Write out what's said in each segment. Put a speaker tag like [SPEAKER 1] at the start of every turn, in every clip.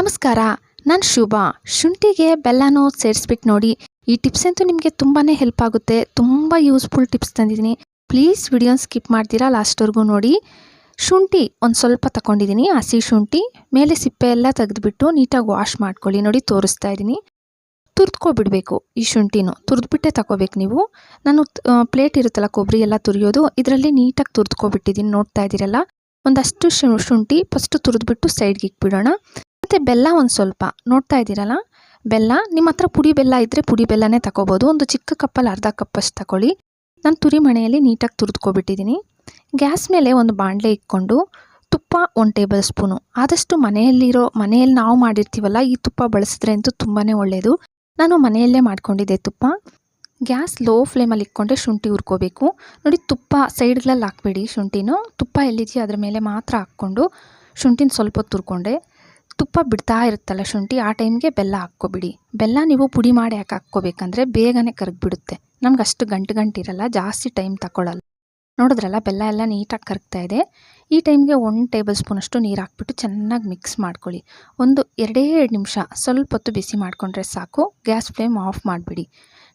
[SPEAKER 1] ನಮಸ್ಕಾರ, ನಾನು ಶುಭ. ಶುಂಠಿಗೆ ಬೆಲ್ಲನೂ ಸೇರಿಸ್ಬಿಟ್ಟು ನೋಡಿ, ಈ ಟಿಪ್ಸ್ ಅಂತೂ ನಿಮಗೆ ತುಂಬಾ ಹೆಲ್ಪ್ ಆಗುತ್ತೆ. ತುಂಬ ಯೂಸ್ಫುಲ್ ಟಿಪ್ಸ್ ತಂದಿದ್ದೀನಿ. ಪ್ಲೀಸ್ ವಿಡಿಯೋನ ಸ್ಕಿಪ್ ಮಾಡ್ತೀರಾ ಲಾಸ್ಟ್ವರೆಗೂ ನೋಡಿ. ಶುಂಠಿ ಒಂದು ಸ್ವಲ್ಪ ತಗೊಂಡಿದ್ದೀನಿ ಹಸಿ ಶುಂಠಿ, ಮೇಲೆ ಸಿಪ್ಪೆ ಎಲ್ಲ ತೆಗೆದುಬಿಟ್ಟು ನೀಟಾಗಿ ವಾಶ್ ಮಾಡ್ಕೊಳ್ಳಿ ನೋಡಿ ತೋರಿಸ್ತಾ ಇದ್ದೀನಿ ತುರ್ದ್ಕೊಬಿಡಬೇಕು ಈ ಶುಂಠಿನೂ. ತುರಿದ್ಬಿಟ್ಟೆ ತಗೋಬೇಕು ನೀವು. ನಾನು ಪ್ಲೇಟ್ ಇರುತ್ತಲ್ಲ ಕೊಬ್ಬರಿ ಎಲ್ಲ ತುರಿಯೋದು, ಇದರಲ್ಲಿ ನೀಟಾಗಿ ತುರ್ದ್ಕೊಬಿಟ್ಟಿದ್ದೀನಿ ನೋಡ್ತಾ ಇದ್ದೀರಲ್ಲ ಒಂದಷ್ಟು ಶುಂಠಿ ಫಸ್ಟು ತುರಿದ್ಬಿಟ್ಟು ಸೈಡ್ಗೆ ಇಕ್ಬಿಡೋಣ ಮತ್ತು ಬೆಲ್ಲ ಒಂದು ಸ್ವಲ್ಪ. ನೋಡ್ತಾ ಇದ್ದೀರಲ್ಲ? ಬೆಲ್ಲ, ನಿಮ್ಮ ಹತ್ರ ಪುಡಿ ಬೆಲ್ಲ ಇದ್ದರೆ ಪುಡಿ ಬೆಲ್ಲನೇ ತಗೋಬೋದು. ಒಂದು ಚಿಕ್ಕ ಕಪ್ಪಲ್ಲಿ ಅರ್ಧ ಕಪ್ಪಷ್ಟು ತಗೊಳ್ಳಿ. ನಾನು ತುರಿ ಮಣೆಯಲ್ಲಿ ನೀಟಾಗಿ ತುರಿದ್ಕೊಬಿಟ್ಟಿದ್ದೀನಿ. ಗ್ಯಾಸ್ ಮೇಲೆ ಒಂದು ಬಾಣಲೆ ಇಟ್ಕೊಂಡು ತುಪ್ಪ ಒಂದು ಟೇಬಲ್ ಸ್ಪೂನು. ಆದಷ್ಟು ಮನೆಯಲ್ಲಿರೋ, ಮನೆಯಲ್ಲಿ ನಾವು ಮಾಡಿರ್ತೀವಲ್ಲ, ಈ ತುಪ್ಪ ಬಳಸಿದ್ರೆ ಅಂತೂ ತುಂಬಾ ಒಳ್ಳೆಯದು ನಾನು ಮನೆಯಲ್ಲೇ ಮಾಡ್ಕೊಂಡಿದ್ದೆ ತುಪ್ಪ. ಗ್ಯಾಸ್ ಲೋ ಫ್ಲೇಮಲ್ಲಿ ಇಟ್ಕೊಂಡೆ ಶುಂಠಿ ಹುರ್ಕೋಬೇಕು. ನೋಡಿ, ತುಪ್ಪ ಸೈಡ್ಗಳಲ್ಲಿ ಹಾಕ್ಬೇಡಿ ಶುಂಠಿನೂ. ತುಪ್ಪ ಎಲ್ಲಿದೆಯೋ ಅದ್ರ ಮೇಲೆ ಮಾತ್ರ ಹಾಕ್ಕೊಂಡು ಶುಂಠಿನ ಸ್ವಲ್ಪ ತುರ್ಕೊಂಡೆ. ತುಪ್ಪ ಬಿಡ್ತಾ ಇರುತ್ತಲ್ಲ ಶುಂಠಿ, ಆ ಟೈಮ್ಗೆ ಬೆಲ್ಲ ಹಾಕ್ಕೊಬಿಡಿ. ಬೆಲ್ಲ ನೀವು ಪುಡಿ ಮಾಡಿ ಯಾಕೆ ಹಾಕ್ಕೋಬೇಕಂದ್ರೆ ಬೇಗನೆ ಕರಗಿಬಿಡುತ್ತೆ. ನಮ್ಗೆ ಅಷ್ಟು ಗಂಟು ಗಂಟಿರಲ್ಲ ಜಾಸ್ತಿ ಟೈಮ್ ತಗೊಳ್ಳಲ್ಲ ನೋಡಿದ್ರಲ್ಲ, ಬೆಲ್ಲ ಎಲ್ಲ ನೀಟಾಗಿ ಕರಗ್ತಾ ಇದೆ. ಈ ಟೈಮ್ಗೆ ಒಂದು ಟೇಬಲ್ ಸ್ಪೂನಷ್ಟು ನೀರು ಹಾಕ್ಬಿಟ್ಟು ಚೆನ್ನಾಗಿ ಮಿಕ್ಸ್ ಮಾಡ್ಕೊಳ್ಳಿ. ಒಂದು ಎರಡೇ ಎರಡು ನಿಮಿಷ ಸ್ವಲ್ಪ ಹೊತ್ತು ಬಿಸಿ ಮಾಡಿಕೊಂಡ್ರೆ ಸಾಕು. ಗ್ಯಾಸ್ ಫ್ಲೇಮ್ ಆಫ್ ಮಾಡಿಬಿಡಿ.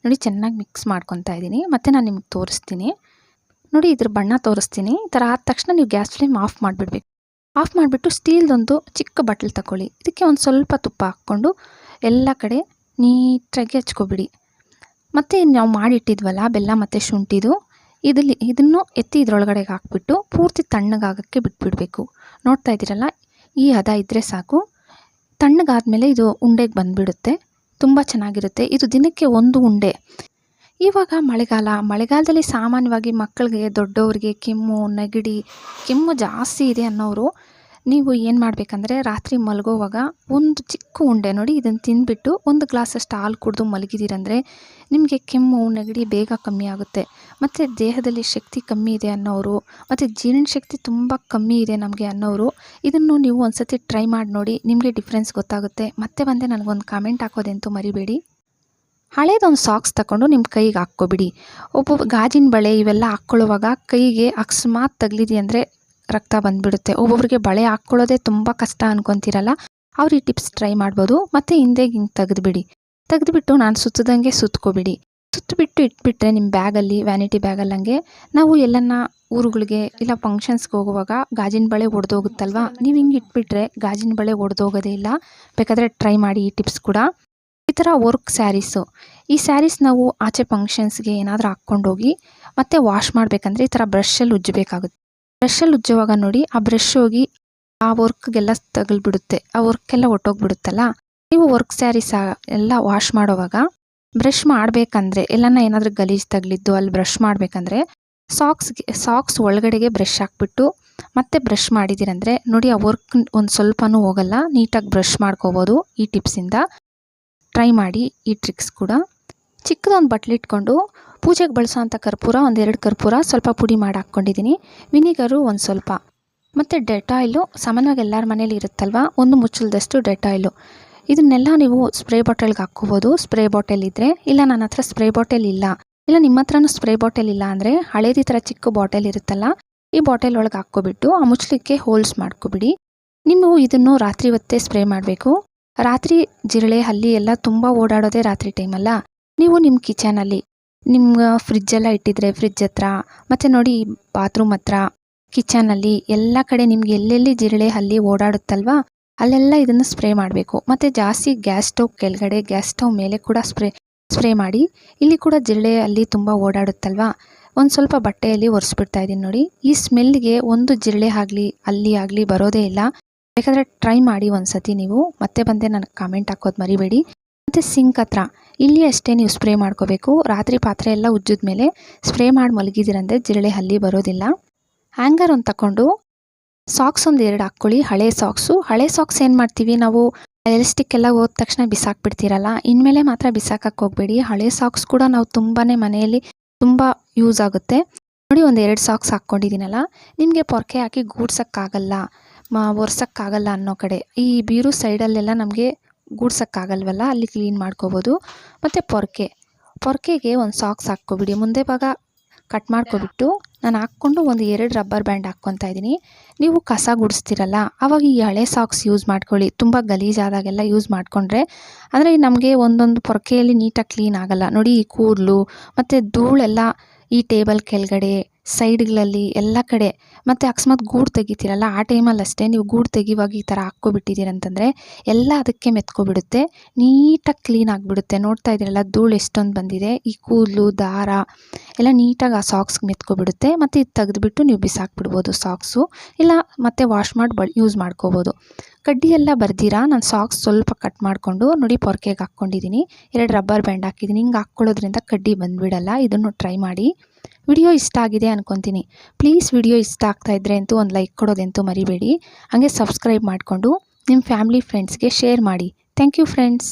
[SPEAKER 1] ನೋಡಿ, ಚೆನ್ನಾಗಿ ಮಿಕ್ಸ್ ಮಾಡ್ಕೊತಾ ಇದ್ದೀನಿ. ಮತ್ತು ನಾನು ನಿಮ್ಗೆ ತೋರಿಸ್ತೀನಿ. ನೋಡಿ, ಇದ್ರ ಬಣ್ಣ ತೋರಿಸ್ತೀನಿ. ಈ ಥರ ಆದ ತಕ್ಷಣ ನೀವು ಗ್ಯಾಸ್ ಫ್ಲೇಮ್ ಆಫ್ ಮಾಡಿಬಿಡ್ಬೇಕು. ಆಫ್ ಮಾಡಿಬಿಟ್ಟು ಸ್ಟೀಲ್ದೊಂದು ಚಿಕ್ಕ ಬಟ್ಲು ತಗೊಳ್ಳಿ ಇದಕ್ಕೆ ಒಂದು ಸ್ವಲ್ಪ ತುಪ್ಪ ಹಾಕ್ಕೊಂಡು ಎಲ್ಲ ಕಡೆ ನೀಟಾಗಿ ಹಚ್ಕೊಬಿಡಿ. ಮತ್ತು ನಾವು ಮಾಡಿಟ್ಟಿದ್ವಲ್ಲ, ಬೆಲ್ಲ ಮತ್ತು ಶುಂಠಿದು ಇದಲ್ಲಿ ಇದನ್ನು ಎತ್ತಿ ಇದರೊಳಗಡೆಗೆ ಹಾಕ್ಬಿಟ್ಟು ಪೂರ್ತಿ ತಣ್ಣಗಾಗೋಕ್ಕೆ ಬಿಟ್ಬಿಡಬೇಕು. ನೋಡ್ತಾ ಇದ್ದೀರಲ್ಲ, ಈ ಹದ ಇದ್ದರೆ ಸಾಕು. ತಣ್ಣಗಾದ್ಮೇಲೆ ಇದು ಉಂಡೆಗೆ ಬಂದುಬಿಡುತ್ತೆ. ತುಂಬ ಚೆನ್ನಾಗಿರುತ್ತೆ. ಇದು ದಿನಕ್ಕೆ ಒಂದು ಉಂಡೆ. ಇವಾಗ ಮಳೆಗಾಲ, ಮಳೆಗಾಲದಲ್ಲಿ ಸಾಮಾನ್ಯವಾಗಿ ಮಕ್ಕಳಿಗೆ, ದೊಡ್ಡವ್ರಿಗೆ ಕೆಮ್ಮು, ನೆಗಡಿ, ಕೆಮ್ಮು ಜಾಸ್ತಿ ಇದೆ ಅನ್ನೋರು ನೀವು ಏನು ಮಾಡಬೇಕಂದ್ರೆ ರಾತ್ರಿ ಮಲಗೋವಾಗ ಒಂದು ಚಿಕ್ಕ ಉಂಡೆ ನೋಡಿ ಇದನ್ನು ತಿಂದುಬಿಟ್ಟು ಒಂದು ಗ್ಲಾಸಷ್ಟು ಹಾಲು ಕುಡಿದು ಮಲಗಿದ್ದೀರಂದರೆ ನಿಮಗೆ ಕೆಮ್ಮು, ನೆಗಡಿ ಬೇಗ ಕಮ್ಮಿ ಆಗುತ್ತೆ. ಮತ್ತು ದೇಹದಲ್ಲಿ ಶಕ್ತಿ ಕಮ್ಮಿ ಇದೆ ಅನ್ನೋರು, ಮತ್ತು ಜೀರ್ಣಶಕ್ತಿ ತುಂಬ ಕಮ್ಮಿ ಇದೆ ನಮಗೆ ಅನ್ನೋರು, ಇದನ್ನು ನೀವು ಒಂದು ಸತಿ ಟ್ರೈ ಮಾಡಿ ನೋಡಿ ನಿಮಗೆ ಡಿಫ್ರೆನ್ಸ್ ಗೊತ್ತಾಗುತ್ತೆ. ಮತ್ತೆ ಬಂದೆ, ನನಗೊಂದು ಕಾಮೆಂಟ್ ಹಾಕೋದಂತೂ ಮರಿಬೇಡಿ. ಹಳೇದೊಂದು ಸಾಕ್ಸ್ ತಗೊಂಡು ನಿಮ್ಮ ಕೈಗೆ ಹಾಕ್ಕೊಬಿಡಿ. ಒಬ್ಬೊಬ್ಬ ಗಾಜಿನ ಬಳೆ ಇವೆಲ್ಲ ಹಾಕ್ಕೊಳ್ಳುವಾಗ ಕೈಗೆ ಅಕಸ್ಮಾತ್ ತಗಲಿದೆ ಅಂದರೆ ರಕ್ತ ಬಂದುಬಿಡುತ್ತೆ. ಒಬ್ಬೊಬ್ರಿಗೆ ಬಳೆ ಹಾಕ್ಕೊಳ್ಳೋದೇ ತುಂಬ ಕಷ್ಟ ಅನ್ಕೊತೀರಲ್ಲ? ಅವ್ರು ಈ ಟಿಪ್ಸ್ ಟ್ರೈ ಮಾಡ್ಬೋದು. ಮತ್ತು ಹಿಂದೆ ಹಿಂಗೆ ತೆಗೆದುಬಿಡಿ. ತೆಗೆದುಬಿಟ್ಟು ನಾನು ಸುತ್ತದಂಗೆ ಸುತ್ಕೊಬಿಡಿ. ಸುತ್ತಬಿಟ್ಟು ಇಟ್ಬಿಟ್ರೆ ನಿಮ್ಮ ಬ್ಯಾಗಲ್ಲಿ ವ್ಯಾನಿಟಿ ಬ್ಯಾಗಲ್ಲಂಗೆ ನಾವು ಎಲ್ಲನ್ನ ಊರುಗಳಿಗೆ ಇಲ್ಲ ಫಂಕ್ಷನ್ಸ್ಗೆ ಹೋಗುವಾಗ ಗಾಜಿನ ಬಳೆ ಒಡೆದೋಗುತ್ತಲ್ವಾ? ನೀವು ಹಿಂಗೆ ಇಟ್ಬಿಟ್ರೆ ಗಾಜಿನ ಬಳೆ ಒಡೆದೋಗೋದೇ ಇಲ್ಲ. ಬೇಕಾದರೆ ಟ್ರೈ ಮಾಡಿ ಈ ಟಿಪ್ಸ್ ಕೂಡ. ಈ ಥರ ವರ್ಕ್ ಸ್ಯಾರೀಸು ಈ ಸ್ಯಾರೀಸ್ ನಾವು ಆಚೆ ಫಂಕ್ಷನ್ಸ್ಗೆ ಏನಾದರೂ ಹಾಕ್ಕೊಂಡೋಗಿ ಮತ್ತೆ ವಾಶ್ ಮಾಡಬೇಕಂದ್ರೆ ಈ ಥರ ಬ್ರಷಲ್ಲಿ ಉಜ್ಜಬೇಕಾಗುತ್ತೆ. ಬ್ರಷಲ್ಲಿ ಉಜ್ಜುವಾಗ ನೋಡಿ ಆ ಬ್ರಷ್ ಹೋಗಿ ಆ ವರ್ಕ್ಗೆಲ್ಲ ತಗಲ್ಬಿಡುತ್ತೆ ಆ ವರ್ಕೆಲ್ಲ ಒಟ್ಟೋಗ್ಬಿಡುತ್ತಲ್ಲ? ನೀವು ವರ್ಕ್ ಸ್ಯಾರೀಸ್ ಎಲ್ಲ ವಾಶ್ ಮಾಡೋವಾಗ ಬ್ರಷ್ ಮಾಡಬೇಕಂದ್ರೆ ಎಲ್ಲನ ಏನಾದರೂ ಗಲೀಜು ತಗಲಿದ್ದು ಅಲ್ಲಿ ಬ್ರಷ್ ಮಾಡಬೇಕಂದ್ರೆ ಸಾಕ್ಸ್ಗೆ ಸಾಕ್ಸ್ ಒಳಗಡೆಗೆ ಬ್ರಷ್ ಹಾಕ್ಬಿಟ್ಟು ಮತ್ತೆ ಬ್ರಷ್ ಮಾಡಿದ್ದೀರಂದರೆ ನೋಡಿ ಆ ವರ್ಕ್ ಒಂದು ಸ್ವಲ್ಪನೂ ಹೋಗಲ್ಲ. ನೀಟಾಗಿ ಬ್ರಷ್ ಮಾಡ್ಕೋಬೋದು ಈ ಟಿಪ್ಸಿಂದ ಟ್ರೈ ಮಾಡಿ ಈ ಟ್ರಿಕ್ಸ್ ಕೂಡ. ಚಿಕ್ಕದೊಂದು ಬಟ್ಲಿಟ್ಕೊಂಡು ಪೂಜೆಗೆ ಬಳಸೋವಂಥ ಕರ್ಪೂರ, ಒಂದೆರಡು ಕರ್ಪೂರ ಸ್ವಲ್ಪ ಪುಡಿ ಮಾಡಿ ಹಾಕ್ಕೊಂಡಿದ್ದೀನಿ ವಿನಿಗರು ಒಂದು ಸ್ವಲ್ಪ. ಮತ್ತು ಡೆಟಾಯಿಲು ಸಾಮಾನ್ಯವಾಗಿ ಎಲ್ಲರ ಮನೇಲಿ ಇರುತ್ತಲ್ವ, ಒಂದು ಮುಚ್ಚಳದಷ್ಟು ಡೆಟಾಯಿಲು ಇದನ್ನೆಲ್ಲ ನೀವು ಸ್ಪ್ರೇ ಬಾಟಲ್ಗೆ ಹಾಕ್ಕೋಬೋದು. ಸ್ಪ್ರೇ ಬಾಟಲ್ ಇದ್ದರೆ ಇಲ್ಲ ನನ್ನ ಹತ್ರ ಸ್ಪ್ರೇ ಬಾಟಲ್ ಇಲ್ಲ ಇಲ್ಲ ನಿಮ್ಮ ಹತ್ರನೂ ಸ್ಪ್ರೇ ಬಾಟಲ್ ಇಲ್ಲ ಅಂದರೆ ಹಳೇದಿ ಥರ ಚಿಕ್ಕ ಬಾಟಲ್ ಇರುತ್ತಲ್ಲ, ಈ ಬಾಟಲ್ ಒಳಗೆ ಹಾಕ್ಕೊಬಿಟ್ಟು ಆ ಮುಚ್ಚಲಿಕ್ಕೆ ಹೋಲ್ಸ್ ಮಾಡ್ಕೊಬಿಡಿ. ನೀವು ಇದನ್ನು ರಾತ್ರಿ ಹೊತ್ತೇ ಸ್ಪ್ರೇ ಮಾಡಬೇಕು. ರಾತ್ರಿ ಜಿರಳೆ, ಹಲ್ಲಿ ಎಲ್ಲ ತುಂಬ ಓಡಾಡೋದೇ ರಾತ್ರಿ ಟೈಮಲ್ಲ ನೀವು ನಿಮ್ಮ ಕಿಚನಲ್ಲಿ ನಿಮ್ಮ ಫ್ರಿಜ್ಜೆಲ್ಲ ಇಟ್ಟಿದ್ರೆ ಫ್ರಿಜ್ ಹತ್ರ, ಮತ್ತು ನೋಡಿ ಬಾತ್ರೂಮ್ ಹತ್ರ ಕಿಚನಲ್ಲಿ ಎಲ್ಲ ಕಡೆ ನಿಮ್ಗೆ ಎಲ್ಲೆಲ್ಲಿ ಜಿರಳೆ, ಹಲ್ಲಿ ಓಡಾಡುತ್ತಲ್ವ, ಅಲ್ಲೆಲ್ಲ ಇದನ್ನು ಸ್ಪ್ರೇ ಮಾಡಬೇಕು. ಮತ್ತು ಜಾಸ್ತಿ ಗ್ಯಾಸ್ ಸ್ಟವ್ ಕೆಳಗಡೆ ಗ್ಯಾಸ್ ಸ್ಟವ್ ಮೇಲೆ ಕೂಡ ಸ್ಪ್ರೇ ಸ್ಪ್ರೇ ಮಾಡಿ, ಇಲ್ಲಿ ಕೂಡ ಜಿರಳೆ ಅಲ್ಲಿ ತುಂಬ ಓಡಾಡುತ್ತಲ್ವ? ಒಂದು ಸ್ವಲ್ಪ ಬಟ್ಟೆಯಲ್ಲಿ ಒರೆಸ್ಬಿಡ್ತಾ ಇದ್ದೀನಿ ನೋಡಿ. ಈ ಸ್ಮೆಲ್ಗೆ ಒಂದು ಜಿರಳೆ ಆಗಲಿ ಅಲ್ಲಿ ಆಗಲಿ ಬರೋದೇ ಇಲ್ಲ. ಬೇಕಾದರೆ ಟ್ರೈ ಮಾಡಿ ಒಂದು ಸತಿ ನೀವು, ಮತ್ತೆ ಬಂದೆ ನನಗೆ ಕಾಮೆಂಟ್ ಹಾಕೋದು ಮರಿಬೇಡಿ. ಮತ್ತು ಸಿಂಕ್ ಹತ್ರ, ಇಲ್ಲಿ ಅಷ್ಟೇ ನೀವು ಸ್ಪ್ರೇ ಮಾಡ್ಕೋಬೇಕು. ರಾತ್ರಿ ಪಾತ್ರೆ ಎಲ್ಲ ಉಜ್ಜಿದ ಮೇಲೆ ಸ್ಪ್ರೇ ಮಾಡಿ ಮಲಗಿದ್ದೀರಂದರೆ ಜಿರಳೆ ಹಲ್ಲಿ ಬರೋದಿಲ್ಲ. ಹ್ಯಾಂಗರ್ ಒಂದು ತಗೊಂಡು ಸಾಕ್ಸ್ ಒಂದು ಎರಡು ಹಾಕ್ಕೊಳ್ಳಿ, ಹಳೆ ಸಾಕ್ಸು ಹಳೆ ಸಾಕ್ಸ್ ಏನು ಮಾಡ್ತೀವಿ? ನಾವು ಎಲೆಸ್ಟಿಕ್ ಎಲ್ಲ ಹೋದ ತಕ್ಷಣ ಬಿಸಾಕ್ಬಿಡ್ತೀರಲ್ಲ, ಇನ್ಮೇಲೆ ಮಾತ್ರ ಬಿಸಾಕಕ್ಕೆ ಹೋಗಬೇಡಿ. ಹಳೆ ಸಾಕ್ಸ್ ಕೂಡ ನಾವು ತುಂಬಾ ಮನೆಯಲ್ಲಿ ತುಂಬ ಯೂಸ್ ಆಗುತ್ತೆ. ನೋಡಿ ಒಂದು ಎರಡು ಸಾಕ್ಸ್ ಹಾಕ್ಕೊಂಡಿದ್ದೀನಲ್ಲ, ನಿಮಗೆ ಪೊರ್ಕೆ ಹಾಕಿ ಗೂಡ್ಸೋಕ್ಕಾಗಲ್ಲ. ಮ, ಒರ್ಸೋಕ್ಕಾಗಲ್ಲ ಅನ್ನೋ ಕಡೆ. ಈ ಬೀರು ಸೈಡಲ್ಲೆಲ್ಲ ನಮಗೆ ಗೂಡ್ಸೋಕ್ಕಾಗಲ್ವಲ್ಲ, ಅಲ್ಲಿ ಕ್ಲೀನ್ ಮಾಡ್ಕೋಬೋದು. ಮತ್ತು ಪೊರ್ಕೆ. ಪೊರ್ಕೆಗೆ ಒಂದು ಸಾಕ್ಸ್ ಹಾಕ್ಕೊಬಿಡಿ. ಮುಂದೆ ಭಾಗ ಕಟ್ ಮಾಡ್ಕೊಬಿಟ್ಟು ನಾನು ಹಾಕ್ಕೊಂಡು ಒಂದು ಎರಡು ರಬ್ಬರ್ ಬ್ಯಾಂಡ್ ಹಾಕ್ಕೊತಾ ಇದ್ದೀನಿ. ನೀವು ಕಸ ಗುಡಿಸ್ತೀರಲ್ಲ ಆವಾಗ ಈ ಹಳೆ ಸಾಕ್ಸ್ ಯೂಸ್ ಮಾಡ್ಕೊಳ್ಳಿ. ತುಂಬ ಗಲೀಜಾದಾಗೆಲ್ಲ ಯೂಸ್ ಮಾಡಿಕೊಂಡ್ರೆ ಅಂದರೆ ನಮಗೆ ಒಂದೊಂದು ಪೊರ್ಕೆಯಲ್ಲಿ ನೀಟಾಗಿ ಕ್ಲೀನ್ ಆಗಲ್ಲ. ನೋಡಿ ಈ ಕೂದಲು, ಮತ್ತು ಧೂಳೆಲ್ಲ ಈ ಟೇಬಲ್ ಕೆಳಗಡೆ ಸೈಡ್ಗಳಲ್ಲಿ ಎಲ್ಲ ಕಡೆ, ಮತ್ತು ಅಕಸ್ಮಾತ್ ಗೂಡು ತೆಗಿತೀರಲ್ಲ, ಆ ಟೈಮಲ್ಲಿ ಅಷ್ಟೇ ನೀವು ಗೂಡು ತೆಗಿವಾಗ ಈ ಥರ ಹಾಕ್ಕೊಬಿಟ್ಟಿದ್ದೀರಂತಂದರೆ ಎಲ್ಲ ಅದಕ್ಕೆ ಮೆತ್ಕೊಬಿಡುತ್ತೆ, ನೀಟಾಗಿ ಕ್ಲೀನ್ ಆಗಿಬಿಡುತ್ತೆ. ನೋಡ್ತಾ ಇದ್ದೀರಲ್ಲ, ಧೂಳು ಎಷ್ಟೊಂದು ಬಂದಿದೆ, ಈ ಕೂದಲು, ದಾರ, ಎಲ್ಲ ನೀಟಾಗಿ ಆ ಸಾಕ್ಸ್ಗೆ ಮೆತ್ಕೊಬಿಡುತ್ತೆ, ಮತ್ತು ಇದು ತೆಗೆದುಬಿಟ್ಟು ನೀವು ಬಿಸಾಕ್ಬಿಡ್ಬೋದು ಸಾಕ್ಸು, ಇಲ್ಲ ಮತ್ತೆ ವಾಶ್ ಮಾಡಿ ಬ, ಯೂಸ್ ಮಾಡ್ಕೋಬೋದು. ಕಡ್ಡಿ ಎಲ್ಲ ಬರ್ದಿರಾ? ನಾನು ಸಾಕ್ಸ್ ಸ್ವಲ್ಪ ಕಟ್ ಮಾಡಿಕೊಂಡು ನೋಡಿ ಪೊರ್ಕೆಗೆ ಹಾಕ್ಕೊಂಡಿದ್ದೀನಿ, ಎರಡು ರಬ್ಬರ್ ಬ್ಯಾಂಡ್ ಹಾಕಿದ್ದೀನಿ, ಹಿಂಗೆ ಹಾಕ್ಕೊಳ್ಳೋದ್ರಿಂದ ಕಡ್ಡಿ ಬಂದುಬಿಡಲ್ಲ, ಇದನ್ನು ಟ್ರೈ ಮಾಡಿ. ವಿಡಿಯೋ ಇಷ್ಟ ಆಗಿದೆ ಅನ್ಕೊತೀನಿ. ಪ್ಲೀಸ್ ವಿಡಿಯೋ ಇಷ್ಟ ಆಗ್ತಾ ಇದ್ದರೆ ಅಂತೂ ಒಂದು ಲೈಕ್ ಕೊಡೋದಂತೂ ಮರಿಬೇಡಿ. ಹಾಗೆ ಸಬ್ಸ್ಕ್ರೈಬ್ ಮಾಡಿಕೊಂಡು ನಿಮ್ಮ ಫ್ಯಾಮಿಲಿ ಫ್ರೆಂಡ್ಸ್ಗೆ ಶೇರ್ ಮಾಡಿ. Thank you friends.